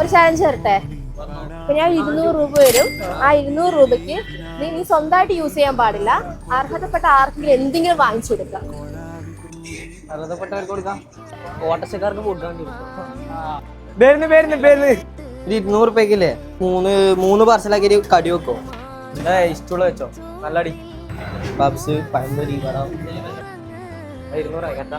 ഒരു ചാലഞ്ച് തരട്ടെ ഞാൻ ഇരുന്നൂറ് രൂപ വരും. ആ ഇരുന്നൂറ് രൂപയ്ക്ക് നീ നീ സ്വന്തമായിട്ട് യൂസ് ചെയ്യാൻ പാടില്ല. അർഹതപ്പെട്ട ആർക്കെങ്കിലും എന്തെങ്കിലും വാങ്ങിച്ചു കൊടുക്കാം. അർഹതപ്പെട്ടവർക്ക് കൊടുക്കാം. ഓട്ടർഷക്കാർക്ക് കൊടുക്കാൻ വരുന്നു വരുന്നു വരുന്നു. ഒരു ഇരുന്നൂറ് രൂപയ്ക്കില്ലേ? മൂന്ന് മൂന്ന് പാർസലാക്കി കടി വെക്കോ. എന്താ ഇഷ്ടമുള്ള വെച്ചോ? നല്ല അടി. പബ്സ് പഴംപൊരി വട. കേട്ടാ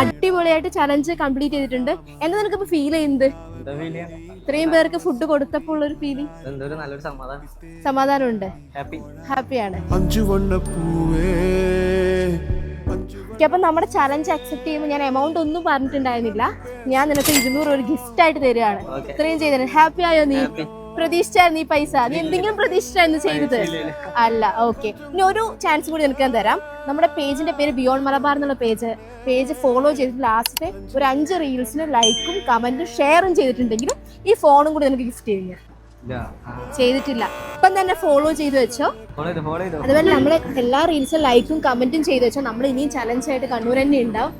അടിപൊളിയായിട്ട് ചലഞ്ച് കംപ്ലീറ്റ് ചെയ്തിട്ടുണ്ട്. എന്താ നിനക്ക് ഇപ്പൊ ഫീൽ ചെയ്യുന്നത് ഇത്രയും പേർക്ക് ഫുഡ് കൊടുത്തപ്പോൾ ഉള്ള ഒരു ഫീലിംഗ് നല്ലൊരു സമാധാനം. സമാധാനമുണ്ട്. ഹാപ്പി ഹാപ്പിയാണ് അപ്പൊ നമ്മുടെ ചലഞ്ച് അക്സെപ്റ്റ് ചെയ്യുമ്പോൾ ഞാൻ എമൗണ്ട് ഒന്നും പറഞ്ഞിട്ടുണ്ടായിരുന്നില്ല. ഞാൻ നിനക്ക് ഇരുന്നൂറ് ഒരു ഗിഫ്റ്റ് ആയിട്ട് തരികയാണ് ഇത്രയും ചെയ്തത് ഹാപ്പി ആയോ നീ? പ്രതീക്ഷിച്ചായിരുന്നു ഈ പൈസ. നീ എന്തെങ്കിലും പ്രതീക്ഷിച്ചായിരുന്നു ചെയ്തത്. അല്ല ഓക്കെ. ഇനി ഒരു ചാൻസ് കൂടി നിനക്ക് ഞാൻ തരാം. നമ്മുടെ പേജിന്റെ പേര് ബിയോണ്ട് മലബാർ എന്നുള്ള പേജ്. പേജ് ഫോളോ ചെയ്തിട്ട് ലാസ്റ്റ് ഒരു അഞ്ച് റീൽസിന് ലൈക്കും കമന്റും ഷെയറും ചെയ്തിട്ടുണ്ടെങ്കിൽ ഈ ഫോണും കൂടി നിനക്ക് ഗിഫ്റ്റ് ചെയ്യുക ചെയ്തിട്ടില്ല. ഇപ്പം തന്നെ ഫോളോ ചെയ്ത് വെച്ചോ. അതുപോലെ നമ്മൾ എല്ലാ റീൽസും ലൈക്കും കമന്റും ചെയ്ത് വെച്ചോ. നമ്മൾ ഇനിയും ചലഞ്ച് ആയിട്ട് കണ്ണൂർ തന്നെ ഉണ്ടാവും.